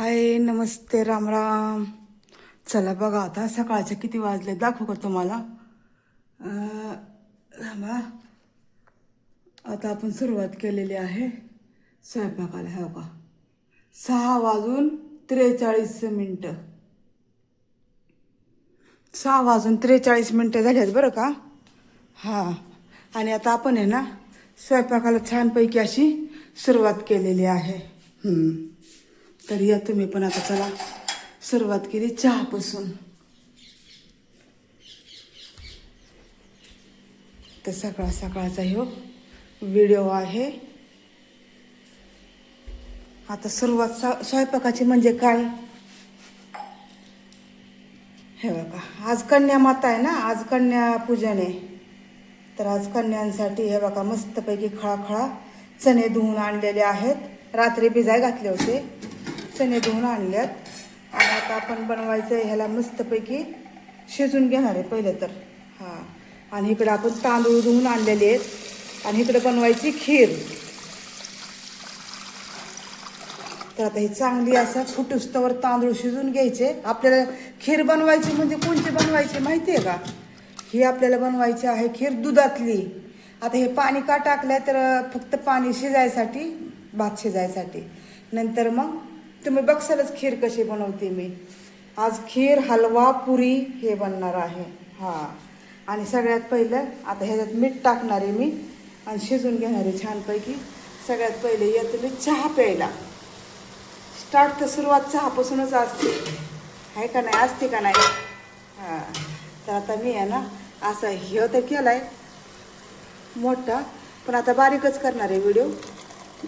हाय नमस्ते राम राम. चला बघा आता सकाळचे किती वाजले? दाखवू का तुम्हाला? थांबा. आता आपण सुरुवात केलेली आहे. स्वयंपाकाला हो का? सहा वाजून त्रेचाळीस मिनटं. सहा वाजून त्रेचाळीस मिनटं झाल्यात बरं का? हां. आणि आता आपण आहे ना स्वयंपाकाला छानपैकी अशी सुरुवात केलेली आहे. तर या तुम्ही पण आता चला. सुरुवात केली चहापासून. तर सकाळ सकाळचा हो व्हिडिओ आहे. आता सुरुवात स्वयंपाकाची म्हणजे काय? हे बघा आज कन्या माता आहे ना आज कन्या पूजन आहे. तर आज कन्यांसाठी हे बघा मस्तपैकी खळाखळा चणे धुवून आणलेले आहेत. रात्री भिजाय घातले होते. चणे धुवून आणल्यात. आणि आता आपण बनवायचं आहे ह्याला मस्तपैकी शिजून घेणार आहे पहिले तर. हां. आणि इकडं आपण तांदूळ धुवून आणलेले आहेत. आणि इकडं बनवायची खीर. तर आता ही चांगली असं फुटुस्तवर तांदूळ शिजून घ्यायचे. आपल्याला खीर बनवायची म्हणजे कोणती बनवायची माहिती आहे का? ही आपल्याला बनवायची आहे खीर दुधातली. आता हे पाणी का टाकलं तर फक्त पाणी शिजायसाठी भात शिजायसाठी. नंतर मग तुम्ही बघसालच खीर कशी बनवते मी. आज खीर हलवा पुरी हे बनणार आहे. हां. आणि सगळ्यात पहिलं आता ह्याच्यात मीठ टाकणार आहे मी आणि शिजून घेणार आहे छानपैकी. सगळ्यात पहिले येते मी चहा प्यायला. स्टार्ट तर सुरुवात चहापासूनच असते. आहे का नाही? असते का नाही? हां. तर आता मी आहे ना असा हे तर केलाय. मोठा. पण आता बारीकच करणार आहे व्हिडिओ.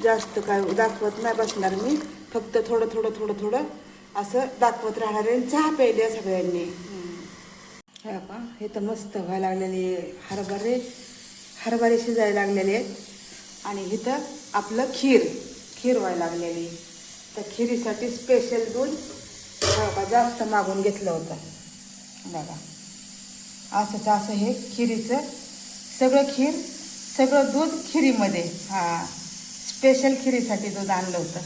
जास्त काय दाखवत नाही बसणार मी. फक्त थोडं थोडं थोडं थोडं असं दाखवत राहणार आणि चहा प्यायल्या सगळ्यांनी. हम्म. हे का हे तर मस्त व्हायला लागलेले हरभरे हरभरे शिजायला लागलेले आहेत. आणि इथं आपलं खीर खीर व्हायला लागलेली. तर खिरीसाठी स्पेशल दूध हो का जास्त मागून घेतलं होतं. बघा. असंच असं हे खिरीचं सगळं खीर सगळं दूध खिरीमध्ये. हां. स्पेशल खिरीसाठी दूध आणलं होतं.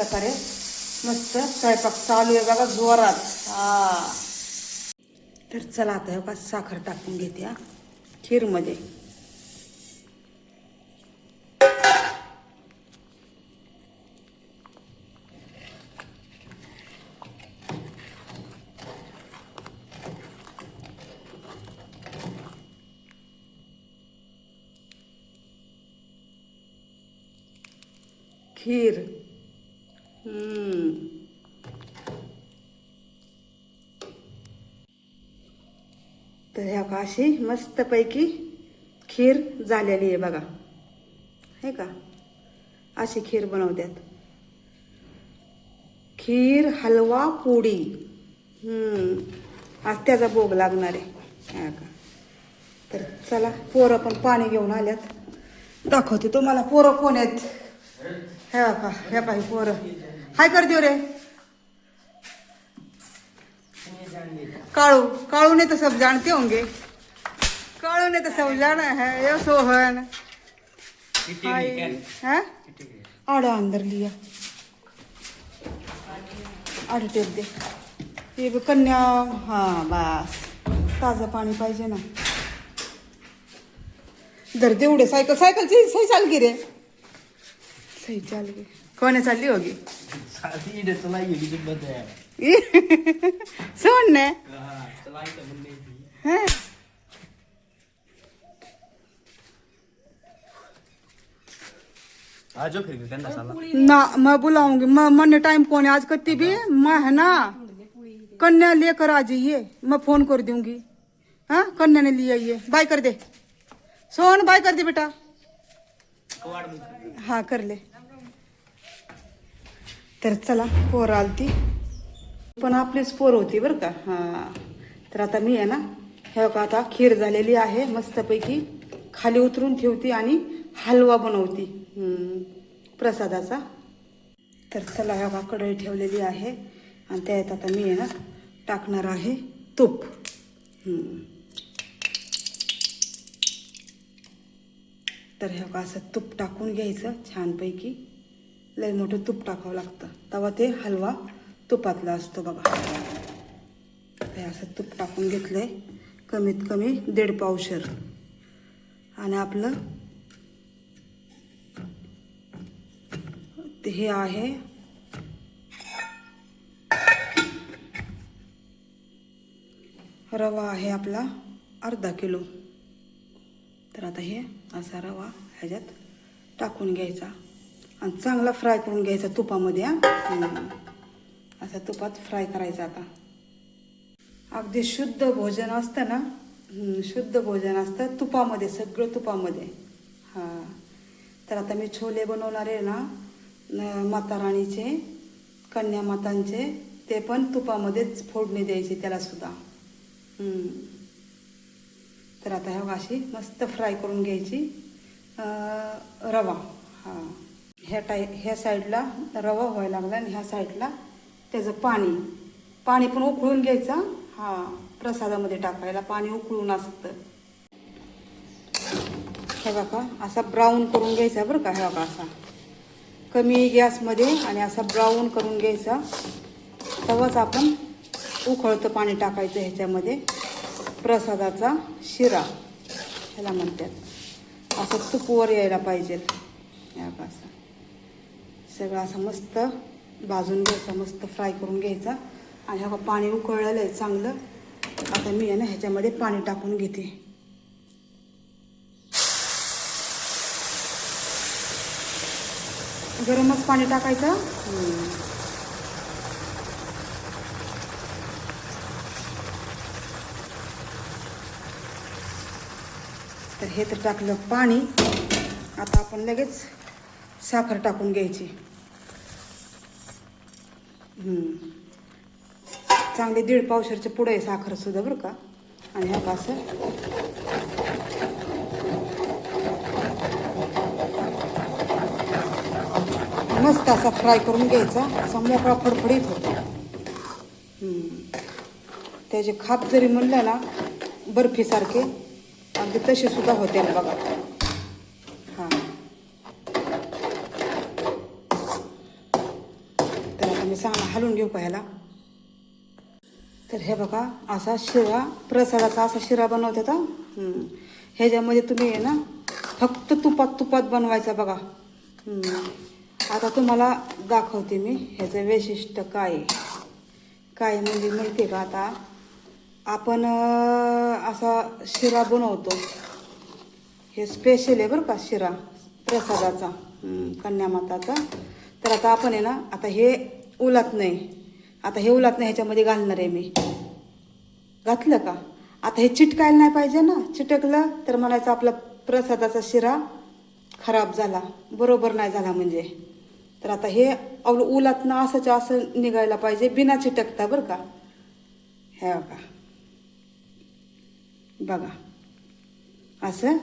प्रकारे मस्त स्वयंपाक चालू आहे बघा जोरात. हा. तर चला आता का साखर टाकून घेते हा. खीरमध्ये. तर ह्या का अशी मस्तपैकी खीर झालेली आहे बघा. हे का? अशी खीर बनवतात खीर हलवा पोळी आज त्याचा भोग लागणार आहे. हा का? तर चला पोरं पण पाणी घेऊन आल्यात. दाखवते तुम्हाला पोरं कोण आहेत. ह्या का ह्या काही पोरं. हाय कर देऊ रे. काळू काळू ने तो सब जानते होंगे। काळू ने तो सब जाना है ये सोहन। हाय। हैं? आड़ा अंदर लिया। आड़ टेप दे। ये भी कन्या हाँ बस। ताज़ा पाणी पाहिजे ना। धर दे उडे सायकल सायकलची सही चाल की रे। सही चाल की कोणे चालली होगी? सुन ने हाँ. चलाई तो बंदे थी आ जाओ फिर गंदा साला ना मैं बुलाऊंगी मैं मन टाइम कौन है आज कत्ती भी मैं है ना? कन्या लेकर आ जाइए मैं फोन कर दूंगी हाँ? कन्या ने लिया ये. बाय कर दे. सोन बाय कर दे बेटा. हा कर ले. तर चला पोर आलती. पण आपलीच पोर होती बरं का. हां. तर आता मी आहे ना हे का आता खीर झालेली आहे मस्तपैकी खाली उतरून ठेवते आणि हलवा बनवती. प्रसादाचा. तर चला ह्या का कढई ठेवलेली आहे आणि त्यात आता मी आहे ना टाकणार आहे तूप. तर ह्या का असं तूप टाकून घ्यायचं छानपैकी. लय मोठं तूप टाकावं लागतं. तेव्हा ते हलवा तुपातला असतो बघा हे असं तूप टाकून घेतलंय. कमीत कमी दीड पावशर आणि आपलं ते हे आहे. रवा आहे आपला अर्धा किलो. तर आता हे असा रवा ह्याच्यात टाकून घ्यायचा. आणि चांगला फ्राय करून घ्यायचा तुपामध्ये असा तुपात फ्राय करायचा आता. अगदी शुद्ध भोजन असतं ना? शुद्ध भोजन असतं तुपामध्ये सगळं तुपामध्ये. हां. तर आता मी छोले बनवणार आहे ना माता माताराणीचे कन्या मातांचे ते पण तुपामध्येच फोडणी द्यायची त्याला सुद्धा. तर आता ह्या अशी मस्त फ्राय करून घ्यायची. रवा. हां. ह्या टाई ह्या साईडला रवा व्हायला लागला आणि ह्या साईडला त्याचं पाणी. पाणी पण उकळून घ्यायचं हा प्रसादामध्ये टाकायला. पाणी उकळून असतं. हे बघा असा ब्राऊन करून घ्यायचा बरं का हे बघा असा. कमी गॅसमध्ये आणि असा ब्राऊन करून घ्यायचा. तेव्हाच आपण उकळतं पाणी टाकायचं ह्याच्यामध्ये. प्रसादाचा शिरा ह्याला म्हणतात. असं तुपवर यायला पाहिजेत. हे बघा असं. सगळं असं मस्त भाजून घ्यायचा मस्त फ्राय करून घ्यायचा. आणि हा पाणी उकळलेलं आहे चांगलं. आता मी आहे ना ह्याच्यामध्ये पाणी टाकून घेते. गरमच पाणी टाकायचं. तर हे तर टाकलं पाणी. आता आपण लगेच साखर टाकून घ्यायची. चांगली दीड पावशरच्या पुढे आहे साखर सुद्धा बरं का? आणि ह्या असं मस्त असा फ्राय करून घ्यायचा. असा मोकळा फडफडीत होतो. त्याचे खाप जरी म्हणलं ना बर्फीसारखे अगदी तसे सुद्धा होते बघा हां तर आता मी चांगला हलवून घेऊ पाहायला तर हे बघा असा शिरा प्रसादाचा असा शिरा बनवते का ह्याच्यामध्ये तुम्ही आहे ना फक्त तुपात तुपात बनवायचा बघा. आता तुम्हाला दाखवते मी ह्याचं वैशिष्ट्य काय काय म्हणजे माहिती आहे का आता आपण असा शिरा बनवतो. हे स्पेशल आहे बरं का शिरा प्रसादाचा कन्यामाताचा. तर आता आपण आहे ना आता हे उलात नाही. आता हे उलात नाही ह्याच्यामध्ये घालणार आहे मी. घातलं का? आता हे चिटकायला नाही पाहिजे ना. चिटकलं तर म्हणायचं आपला प्रसादाचा शिरा खराब झाला. बरोबर नाही झाला म्हणजे. तर आता हे अवलं उलातनं असंच्या असं निघायला पाहिजे बिना चिटकता बरं का. हे बघा. बघा. असं?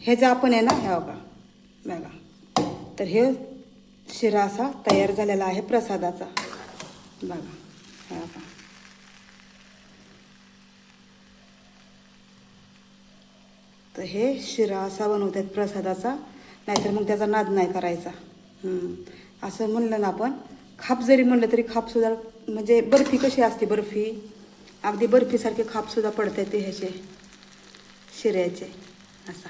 हे जे आपण आहे ना हे बघा. बघा. तर हे शिरा असा तयार झालेला आहे प्रसादाचा. बघा हे बघा तर हे शिरा असा बनवतात प्रसादाचा नाहीतर मग त्याचा नाद नाही करायचा. असं म्हणलं ना आपण खाप जरी म्हणलं तरी खापसुद्धा म्हणजे बर्फी कशी असते बर्फी? अगदी बर्फीसारखे खापसुद्धा पडतात ते ह्याचे शिऱ्याचे. असा.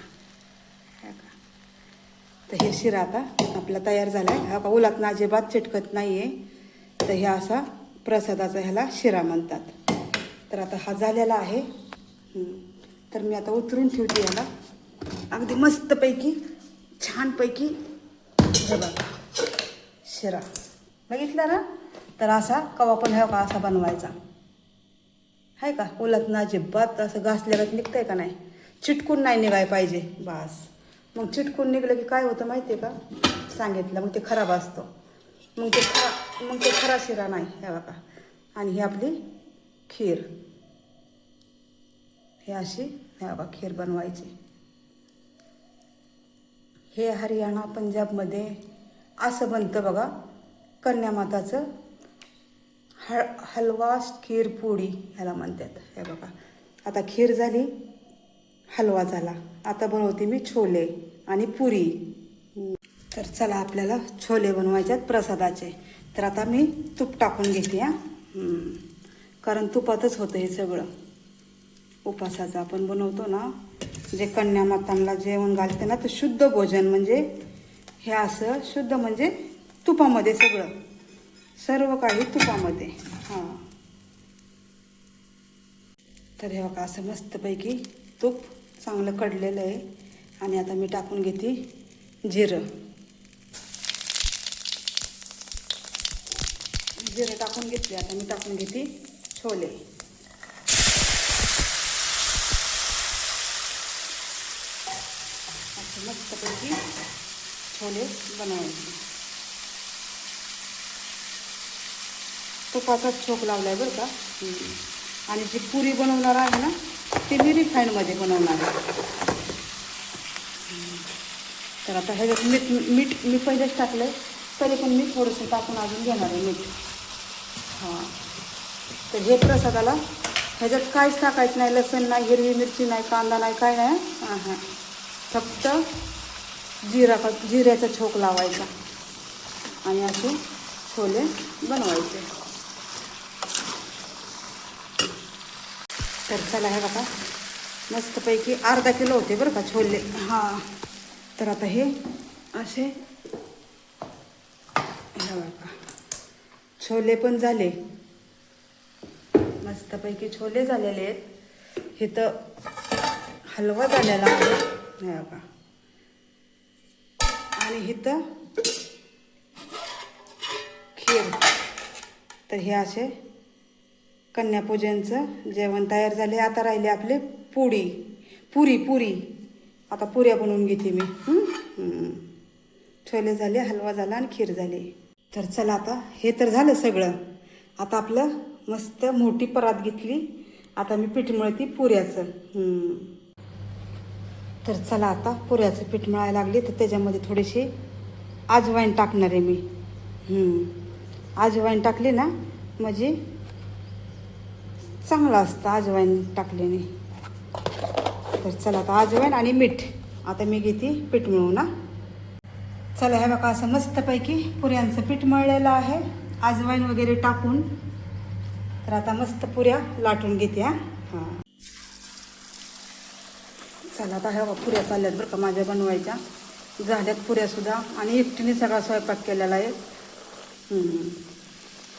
तर हे शिरा आता आपला तयार झाला आहे हा का उलातनं अजिबात चिटकत नाही आहे तर ह्या असा प्रसादाचा ह्याला शिरा म्हणतात. तर आता हा झालेला आहे. तर मी आता उतरून ठेवते ह्याला अगदी मस्तपैकी छानपैकी बघा. शिरा. बघितलं ना? तर असा कवा पण हा का असा बनवायचा. आहे का? उलत ना अजिबात असं घासल्यागत निघतंय का नाही? चिटकून नाही निघाय पाहिजे. बस. मग चिटकून निघलं की काय होतं माहिती आहे का? सांगितलं मग ते खराब असतं. मग ते खरा मग ते खरा शिरा नाही हे बघा. आणि ही आपली खीर. हे अशी हे बघा खीर बनवायची. हे हरियाणा पंजाबमध्ये असं बनतं बघा कन्यामाताचं हळ हलवा खीर पोळी ह्याला म्हणतात हे बघा. आता खीर झाली हलवा झाला. आता बनवते मी छोले आणि पुरी. तर चला आपल्याला छोले बनवायचे आहेत प्रसादाचे. तर आता मी तूप टाकून घेते हा. कारण तुपातच होतं हे सगळं. उपासाचं आपण बनवतो ना जे कन्या मातांना जेवण घालते ना तर शुद्ध भोजन म्हणजे हे असं शुद्ध म्हणजे तुपामध्ये सगळं. सर्व काही तुपामध्ये. हां. तर हे बघा असं मस्तपैकी तूप चांगलं कडलेलं आहे. आणि आता मी टाकून घेते जिरं. जिरं टाकून घेतले. आता मी टाकून घेते छोले. असे मस्तपैकी छोले बनवायचे. तुपाचाच छोक आहे बरं का? आणि जी पुरी बनवणार आहे ना ती मी रिफाईनमध्ये बनवणार आहे. तर आता ह्याच्यात मीठ मीठ मी पहिलेच टाकलं तरी पण मी थोडंसं टाकून अजून घेणार आहे मीठ. हां. तर हे प्रसादाला ह्याच्यात काहीच टाकायचं नाही लसण नाही हिरवी मिरची नाही कांदा नाही काय नाही हां हां. फक्त जिरा का जिऱ्याचा छोक लावायचा. आणि असे छोले बनवायचे. तर चला हे बघा. मस्तपैकी अर्धा किलो होते बरं का छोले. हां. तर आता हे असे? हे बघा. छोले पण झाले. मस्तपैकी छोले झालेले आहेत. हे तर हलवा झालेला आहे. हे बघा. आणि इथं खीर. तर हे असे कन्यापूजनचं जेवण तयार झाले. आता राहिले आपले पुडी पुरी पुरी. आता पुऱ्या बनवून घेते मी. छोले झाले हलवा झाला आणि खीर झाली. तर चला आता हे तर झालं सगळं. आता आपलं मस्त मोठी परात घेतली. आता मी पीठ मळती पुऱ्याचं. तर चला आता पुऱ्याचं पीठ मळायला लागली. तर त्याच्यामध्ये थोडीशी आजवाईन टाकणार आहे मी. अजवाईन आजवाईन टाकली ना म्हणजे चांगलं असतं अजवाईन टाकल्याने. तर चला आता अजवाईन आणि मीठ. आता मी घेते पीठ मिळू ना चला हे बघा असं मस्तपैकी पुऱ्यांचं पीठ मळलेलं आहे. अजवाईन वगैरे टाकून. तर आता मस्त पुऱ्या लाटून घेते हा. हां. चला आता ह्या बघा पुऱ्या चालल्यात बरं का माझ्या बनवायच्या. झाल्यात पुऱ्यासुद्धा. आणि एकटीने सगळा स्वयंपाक केलेला आहे.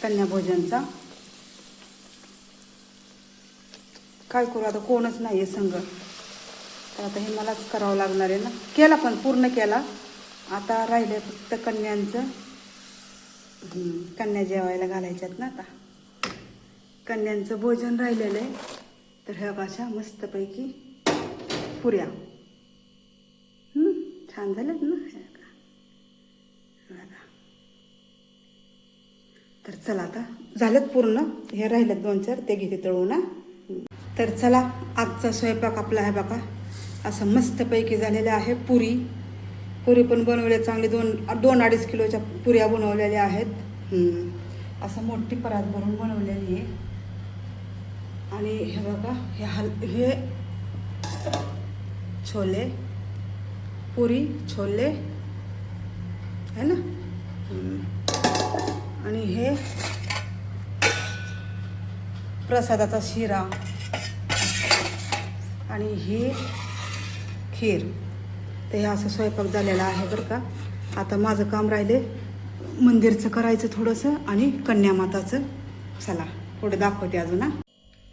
कन्याभोजनचा. काय करू? आता कोणच नाही आहे संघ. तर आता हे मलाच करावं लागणार आहे ना. केला पण पूर्ण केला. आता राहिले फक्त कन्यांचं. कन्या जेवायला घालायच्यात ना आता. कन्यांचं भोजन राहिलेलं आहे. तर ह्या भाषा मस्तपैकी पुऱ्या. छान झाल्यात ना हे बघा. तर चला आता झालेत पूर्ण. हे राहिलेत दोन चार ते घेते तळून ना तर चला आजचा स्वयंपाक आपला आहे बघा. असं मस्तपैकी झालेलं आहे पुरी. पुरी पण बनवल्या चांगली दोन दोन अडीच किलोच्या पुऱ्या बनवलेल्या आहेत. असं मोठी परात भरून बनवलेली आहे. आणि हे बघा हे हल हे छोले पुरी छोले है ना? आणि हे प्रसादाचा शिरा. आणि ही खीर. तर हे असं स्वयंपाक झालेला आहे बरं का. आता माझं काम राहिले मंदिरचं करायचं थोडंसं आणि कन्यामाताचं. चला पुढे दाखवते अजून ना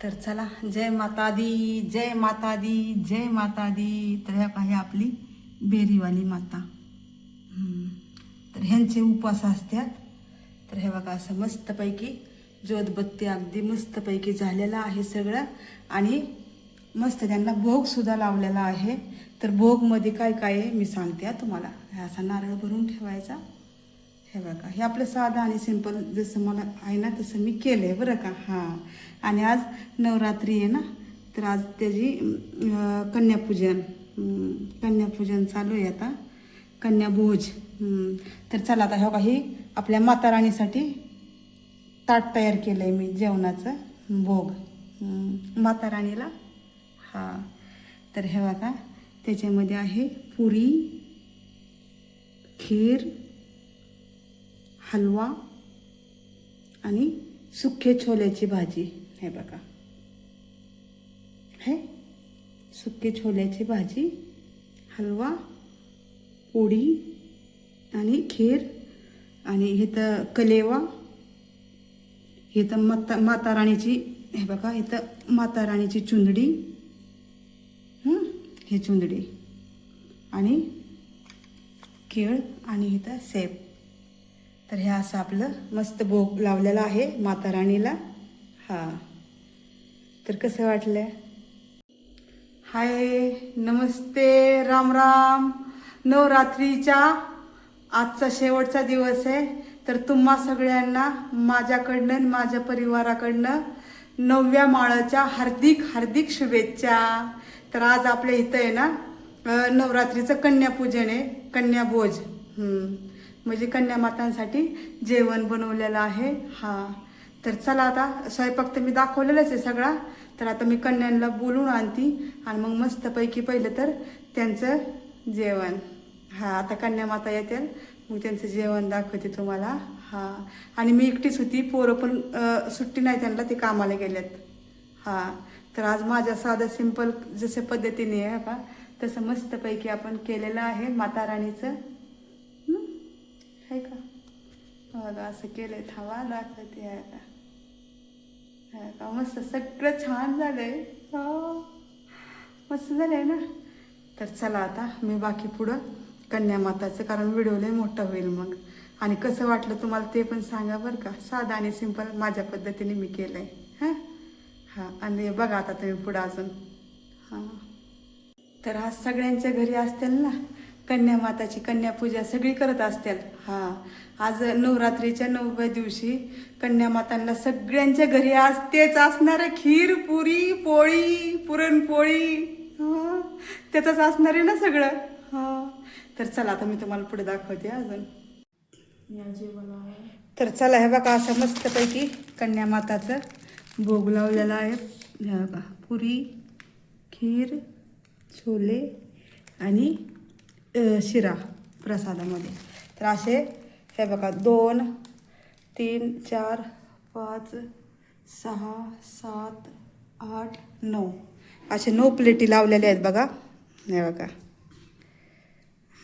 तर चला जय माता दी जय माता दी जय माता दी तर ह्या काही आपली बेरीवाली माता. तर ह्यांचे उपवास असतात. तर हे बघा असं मस्तपैकी ज्योतबत्ती अगदी मस्तपैकी झालेलं आहे सगळं. आणि मस्त त्यांना भोगसुद्धा लावलेला आहे. तर भोगमध्ये काय काय आहे मी सांगते हा तुम्हाला. असा नारळ भरून ठेवायचा. हे बघा हे आपलं साधं आणि सिंपल जसं मला आहे ना तसं मी केलं आहे बरं का? हां. आणि आज नवरात्री आहे ना? तर आज त्याची कन्यापूजन कन्यापूजन चालू आहे आता. कन्याभोज तर चला आता हे बघा ही आपल्या माताराणीसाठी ताट तयार केलं आहे मी जेवणाचं भोग. माताराणीला हां. तर हे बघा त्याच्यामध्ये आहे पुरी खीर हलवा आणि सुखे छोल्याची भाजी. हे बघा. हे सुके छोल्याची भाजी हलवा पोळी आणि खीर आणि इथं कलेवा इथं माता माता राणीची हे बघा इथं माता राणीची चुंदडी ही चुंदडी. आणि केळ आणि इथं सेब. तर हे असं आपलं मस्त भोग लावलेला आहे माता राणीला हा. तर कसं वाटलं हाय नमस्ते राम राम. नवरात्रीच्या आजचा शेवटचा दिवस आहे. तर तुम्हा सगळ्यांना माझ्याकडनं आणि माझ्या परिवाराकडनं नवव्या माळाच्या हार्दिक हार्दिक शुभेच्छा. तर आज आपल्या इथं आहे ना नवरात्रीचं कन्यापूजन आहे कन्याभोज म्हणजे कन्या मातांसाठी जेवण बनवलेलं आहे. हा. तर चला आता स्वयंपाक तर मी दाखवलेलाच आहे सगळा. तर आता मी कन्यांना बोलून आणती आणि मग मस्तपैकी पहिलं तर त्यांचं जेवण. हा आता कन्या माता येतील मग त्यांचं जेवण दाखवते तुम्हाला. हा. आणि मी एकटीच होती पोरं पण सुट्टी नाही त्यांना ते कामाला गेल्यात हा. तर आज माझ्या साधं सिंपल जसं पद्धतीने आहे का तसं मस्तपैकी आपण केलेलं आहे माता राणीचं आहे का? बघा असं केलंय थांबा दाखवते आहे का आहे का? मस्त सगळं छान झालंय. हो. मस्त झालंय ना? तर चला आता मी बाकी पुढं कन्या माताचं कारण व्हिडिओ लय मोठा होईल मग. आणि कसं वाटलं तुम्हाला ते पण सांगा बरं का? साधा आणि सिंपल माझ्या पद्धतीने मी केलं आहे हां? हां आणि बघा आता तुम्ही पुढं अजून. हां. तर आज सगळ्यांच्या घरी असतील ना कन्या माताची कन्यापूजा सगळी करत असतील. हा. आज नवरात्रीच्या नवव्या दिवशी कन्या मातांना सगळ्यांच्या घरी आज तेच असणार खीर पुरी पोळी पुरणपोळी. हा. त्याचंच असणार आहे ना सगळं. हा. तर चला आता मी तुम्हाला पुढे दाखवते अजून. तर चला हे बघा असं मस्तपैकी कन्या माताचं. भोग लावलेला आहे बघा. पुरी खीर छोले आणि शिरा प्रसादामध्ये. तर असे हे बघा दोन तीन चार पाच सहा सात आठ नऊ. असे नऊ प्लेटी लावलेले आहेत बघा. हे बघा.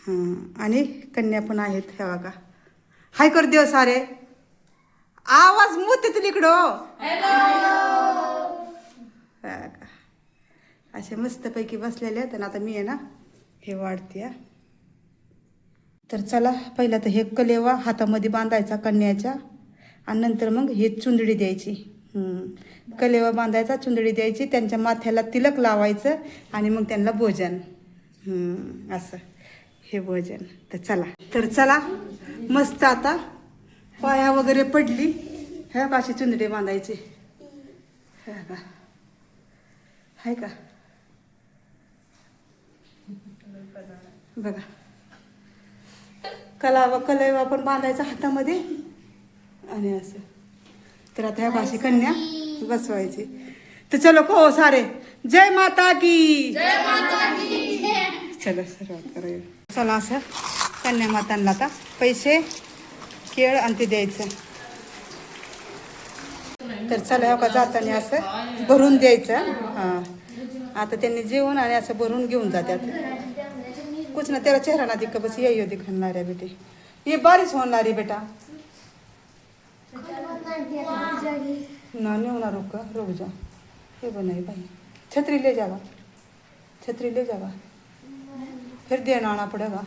हां. आणि कन्या पण आहेत हे बघा. हाय कर देव सारे. आवाज मोठे तुला इकडं. असे मस्तपैकी बसलेले आहेत आणि आता मी आहे ना हे वाढते हा. तर चला पहिला तर हे कलेवा हातामध्ये बांधायचा कन्याच्या आणि नंतर मग हे चुंदडी द्यायची. हम्म. कलेवा बांधायचा चुंदडी द्यायची त्यांच्या माथ्याला तिलक लावायचं आणि मग त्यांना भोजन. हम्म, असं. हे भोजन. तर चला. तर चला मस्त आता पाया वगैरे पडली. हे का अशी चुंदडी बांधायची. हे का आहे का? बघा. कलावा कलवा पण बांधायचा हातामध्ये. आणि असं. तर आता ह्या भाषी कन्या बसवायची. तर चलो को सारे. जय माता की. चलो सुरुवात करूया. चला असं. कन्या मातांना आता पैसे केळ आणि ते द्यायचं. तर चला हो का जाताना असं भरून द्यायचं. हां. आता त्यांनी जेवण आणि असं भरून घेऊन जातात कुछ ना तेरा चेहरा ना दिखा बस यही दिखणार है बेटे. ये बारिश होणार आहे बेटा. हो ना नहीं होना रुक रुक जा. ये बनाई भाई छतरी ले जावा. छतरी ले जावा. फिर देना आना पड़ेगा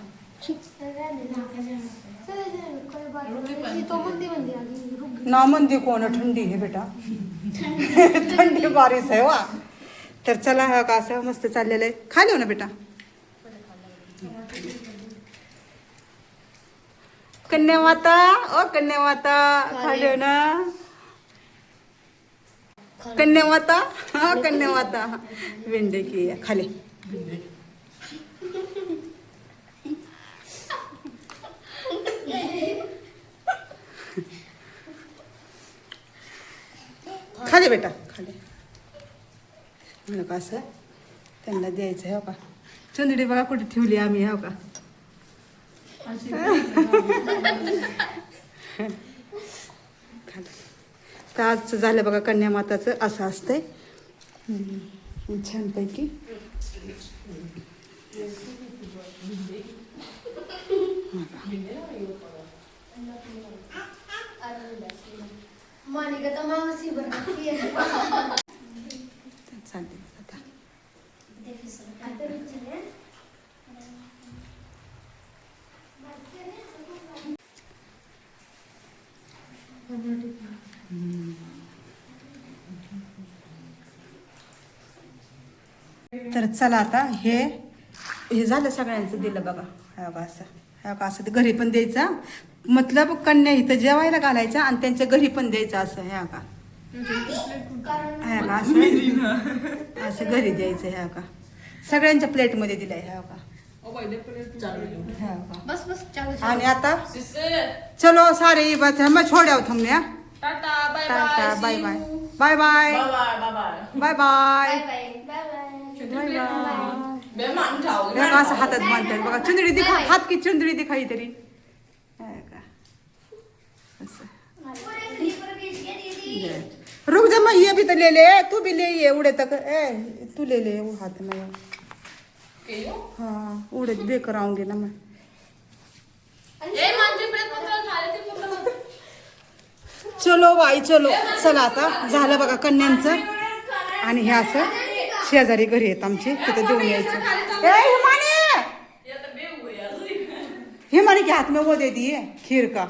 ना मंदी कोण ठंडी है बेटा। थंडी बारिश आहे वा तर चला हा का असं मस्त चाललेलं आहे। हो ना बेटा। कन्या माता ओ कन्या माता हो ना। कन्या माता हा कन्या माता। विंडे की आहे. खाली खाली बेटा. खाली. म्हणलं का असं? त्यांना द्यायचं आहे हो का? चुंदडी बघा कुठे ठेवली आम्ही हो का? तर आजचं झालं बघा कन्या माताचं असं असतंय. छानपैकी. Monica तर मागच चालेल आता तर चला आता हे हे झालं सगळ्यांचं दिलं बघा. हा बघा असं. हा बघा असं घरी पण द्यायचा. मतलब कन्या इथं जेवायला घालायचा आणि त्यांच्या घरी पण द्यायचं असं ह्या का? ह्या का असं? असं घरी द्यायचं ह्या का? सगळ्यांच्या प्लेटमध्ये दिलंय ह्या का? ह्या का? बस बस चालू आणि आता? चलो सारे बात मैं छोड्या थमने tata bye tata bye bye bye bye bye bye bye bye bye bye bye bye bye bye bye bye मान ठाव बघा असं हातात बांधतात बघा चुंदडी दिखा हात की चुंदडी दिखाई तरी. रुक जा मैं ये भी तो ले ले तू भी ले ये उड़े तक ए तू ले ले वो हाथ में हाँ उड़े देकर आऊंगी ना मैं चलो बाई चलो. चला आता झालं बघा कन्यांचं. आणि हे असं शेजारी घरी येत आमचे तिथं देऊन यायचं. ए हिमानी हिमानी के हाथ में वो दे दिए खीर का.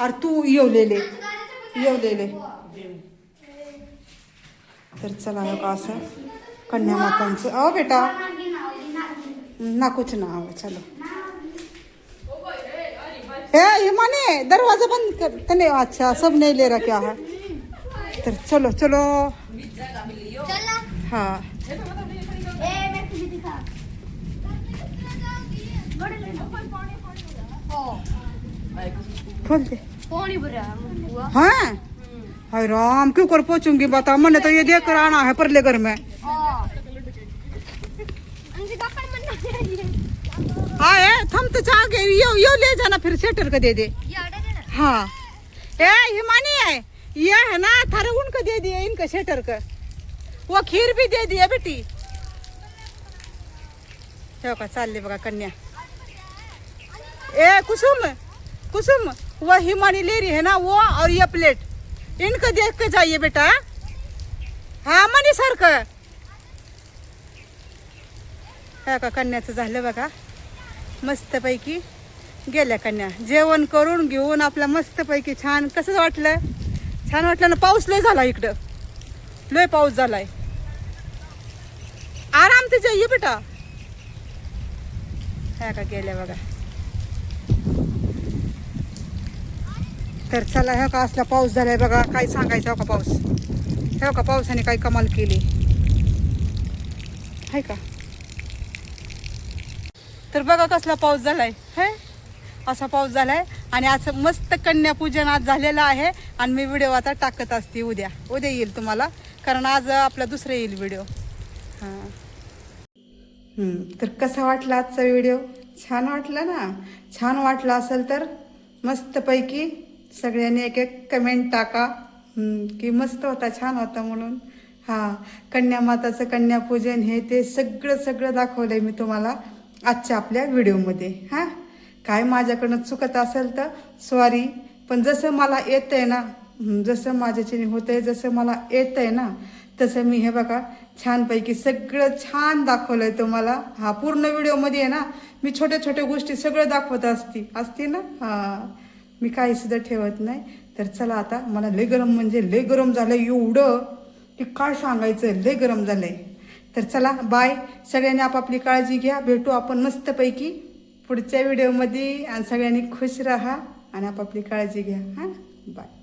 अरे तू येवलेले. येवलेले. तर चला नका असं. कन्या मातांचं. अहो बेटा. नाकोच नाव चलो. हे माने दरवाजा बंद कर. तने अच्छा सब नहीं ले रहा क्या है तर चलो चलो. हाँ. खोल दे हाँ हाय राम क्यों कर पहुंचूँगी बता? मैंने तो ये देख कर आना है परले घर में। म्हणणार हाँ थम तो चाह गए यो यो ले जाना फिर सेटर का दे दे। हाँ। ए हिमानी है ये है ना थारे उनको दे दिए इनका सेटर का। वो खीर भी दे दिया बेटी। का चालले बघा कन्या। ए कुसुम कुसुम। वो हिमानी ले रही है ना वो और ये प्लेट इनको देख के जाइए बेटा। हा मनी सारखं का। कन्याचं झालं बघा मस्तपैकी गेल्या कन्या। जेवण करून घेऊन आपलं मस्तपैकी छान कसं वाटलं? छान वाटलं ना पाऊस लय झाला इकडं. लय पाऊस झालाय. आराम ते जाईये बेटा. ह्या का गेल्या बघा तर चला ह्या का असला पाऊस झालाय बघा काय सांगायचं का पाऊस? ह्या का पावसाने काही कमाल केली? आहे का? तर बघा कसला पाऊस झालाय है असा पाऊस झालाय आणि आज मस्त कन्यापूजन आज झालेलं आहे आणि मी व्हिडिओ आता टाकत असते उद्या. उद्या येईल तुम्हाला कारण आज आपला दुसरं येईल व्हिडिओ. हां. तर कसा वाटला आजचा व्हिडिओ? छान वाटला ना? छान वाटला असेल तर मस्तपैकी सगळ्यांनी एक एक कमेंट टाका. की मस्त होता छान होता म्हणून. हां कन्यामाताचं कन्यापूजन हे ते सगळं सगळं दाखवलं आहे मी तुम्हाला आजच्या आपल्या व्हिडिओमध्ये हां काय माझ्याकडनं चुकत असेल तर सॉरी पण जसं मला येतं आहे ना जसं माझ्याच्याने होतं आहे जसं मला येतं आहे ना तसं मी हे बघा छानपैकी सगळं छान दाखवलं आहे तुम्हाला. हा पूर्ण व्हिडिओमध्ये आहे ना मी छोट्या छोट्या गोष्टी सगळं दाखवत असती असते ना? हां. मी काही सुद्धा ठेवत नाही. तर चला आता मला लय गरम म्हणजे लय गरम झालं एवढं. की काय सांगायचं लय गरम झालंय. तर चला बाय सगळ्यांनी आपापली काळजी घ्या. भेटू आपण मस्तपैकी पुढच्या व्हिडिओमध्ये आणि सगळ्यांनी खुश राहा आणि आपापली काळजी घ्या. हां बाय